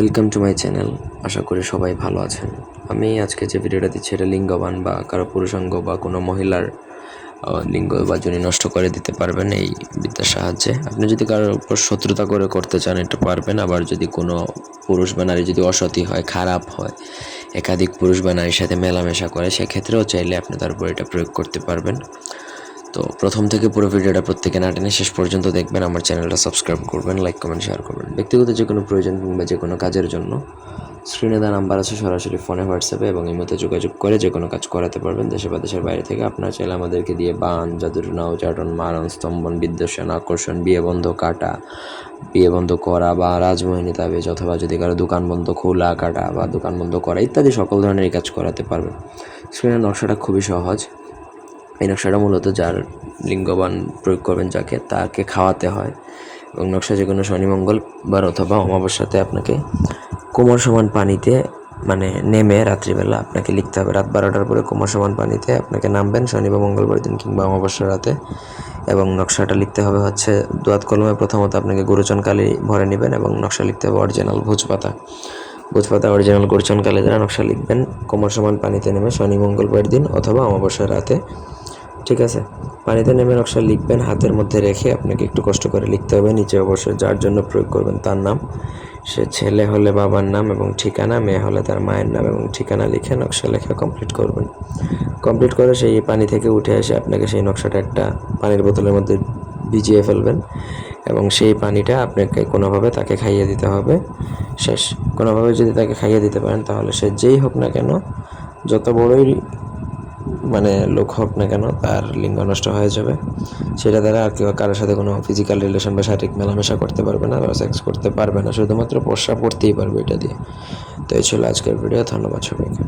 Welcome to my channel আশা করি সবাই ভালো আছেন। আমি আজকে যে ভিডিওটা দিচ্ছি, এটা লিঙ্গবান বা কারও পুরুষাঙ্গ বা কোনো মহিলার লিঙ্গ বা যোনি নষ্ট করে দিতে পারবেন এই বিদ্যার সাহায্যে। আপনি যদি কারোর উপর শত্রুতা করে করতে চান, এটা পারবেন। আবার যদি কোনো পুরুষ বা নারী যদি অসতী হয়, খারাপ হয়, একাধিক পুরুষ বা নারীর সাথে মেলামেশা করে, সেক্ষেত্রেও চাইলে আপনি তার উপর এটা প্রয়োগ করতে পারবেন। তো প্রথম থেকে পুরো ভিডিওটা প্রত্যেকে না টেনে শেষ পর্যন্ত দেখবেন, আমার চ্যানেলটা সাবস্ক্রাইব করবেন লাইক কমেন্ট শেয়ার করবেন। ব্যক্তিগত যে কোনো প্রয়োজন কিংবা যে কোনো কাজের জন্য স্ক্রিনে দেওয়া নাম্বার আছে, সরাসরি ফোনে হোয়াটসঅ্যাপে এবং এই মধ্যে যোগাযোগ করে যে কোনো কাজ করাতে পারবেন। দেশে বা দেশের বাইরে থেকে আপনার চাইলে আমাদেরকে দিয়ে বান, জাদুর নাও চাটন মারণ, স্তম্ভন, বিদ্বেষণ, আকর্ষণ, বিয়ে বন্ধ কাটা, বিয়ে বন্ধ করা বা রাজমোহিনী তাবিজ অথবা যদি কারও দোকান বন্ধ, খোলা কাটা বা দোকান বন্ধ করা ইত্যাদি সকল ধরনের কাজ করাতে পারবেন। স্ক্রিনের নকশাটা খুবই সহজ। এই নকশাটা মূলত যার লিঙ্গবান প্রয়োগ করবেন যাকে, তাকে খাওয়াতে হয়। এবং নকশা যে কোনো শনি মঙ্গলবার অথবা অমাবস্যাতে আপনাকে কোমর সমান পানিতে মানে নেমে রাত্রিবেলা আপনাকে লিখতে হবে। রাত বারোটার পরে কোমর সমান পানিতে আপনাকে নামবেন শনি বা মঙ্গলবার দিন কিংবা অমাবস্যা রাতে। এবং নকশাটা লিখতে হবে হচ্ছে দোয়াত কলমে প্রথমত আপনাকে গুরুচন কালি ভরে নেবেন এবং নকশা লিখতে হবে অরিজিনাল ভোজপাতা। ভোজপাতা অরিজিনাল গুরুচন কালি দ্বারা নকশা লিখবেন। কোমর সমান পানিতে নেমে শনি মঙ্গলবার দিন অথবা অমাবস্যা রাতে। ঠিক আছে? পানিতে নেমে নকশা লিখবেন, হাতের মধ্যে রেখে আপনাকে একটু কষ্ট করে লিখতে হবে। নিচে অবশ্যই যার জন্য প্রয়োগ করবেন তার নাম। সে ছেলে হলে বাবার নাম এবং ঠিকানা, মেয়ে হলে তার মায়ের নাম এবং ঠিকানা লিখে নকশা লেখা কমপ্লিট করবেন। কমপ্লিট করে সেই পানি থেকে উঠে এসে আপনাকে সেই নকশাটা একটা পানির বোতলের মধ্যে ভিজিয়ে ফেলবেন এবং সেই পানিটা আপনাকে কোনোভাবে তাকে খাইয়ে দিতে হবে। শেষ। কোনোভাবে যদি তাকে খাইয়ে দিতে পারেন তাহলে সে যেই হোক না কেন, যত বড়ই মানে লোক হোক না কেন, তার লিঙ্গ নষ্ট হয়ে যাবে। সেটা দ্বারা আর কেউ কারোর সাথে কোনো ফিজিক্যাল রিলেশন বা শারীরিক মেলামেশা করতে পারবে না বা সেক্স করতে পারবে না, শুধুমাত্র পোষা পড়তেই পারবে এটা দিয়ে। তো এই ছিল আজকের ভিডিও ধন্যবাদ সবাইকে।